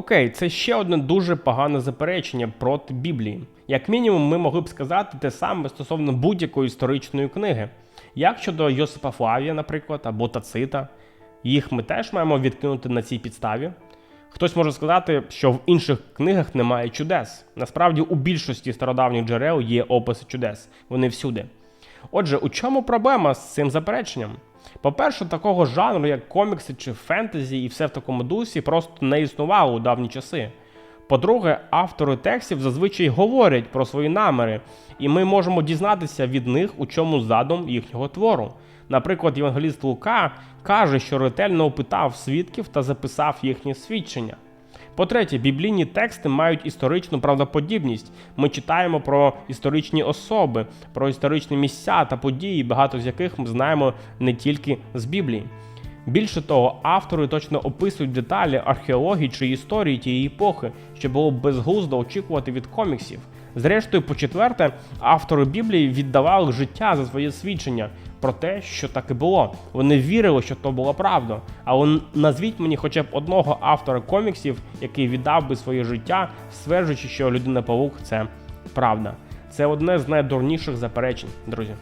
Окей, це ще одне дуже погане заперечення проти Біблії. Як мінімум, ми могли б сказати те саме стосовно будь-якої історичної книги. Як щодо Йосипа Флавія, наприклад, або Тацита, їх ми теж маємо відкинути на цій підставі. Хтось може сказати, що в інших книгах немає чудес. Насправді, у більшості стародавніх джерел є описи чудес, вони всюди. Отже, у чому проблема з цим запереченням? По-перше, такого жанру, як комікси чи фентезі, і все в такому дусі просто не існувало у давні часи. По-друге, автори текстів зазвичай говорять про свої наміри, і ми можемо дізнатися від них, у чому задум їхнього твору. Наприклад, Євангеліст Лука каже, що ретельно опитав свідків та записав їхні свідчення. По-третє, біблійні тексти мають історичну правдоподібність. Ми читаємо про історичні особи, про історичні місця та події, багато з яких ми знаємо не тільки з Біблії. Більше того, автори точно описують деталі археології чи історії тієї епохи, що було безглуздо очікувати від коміксів. Зрештою, по-четверте, автори Біблії віддавали життя за своє свідчення про те, що так і було. Вони вірили, що то була правда. Але назвіть мені хоча б одного автора коміксів, який віддав би своє життя, стверджуючи, що людина павук це правда. Це одне з найдурніших заперечень, друзі.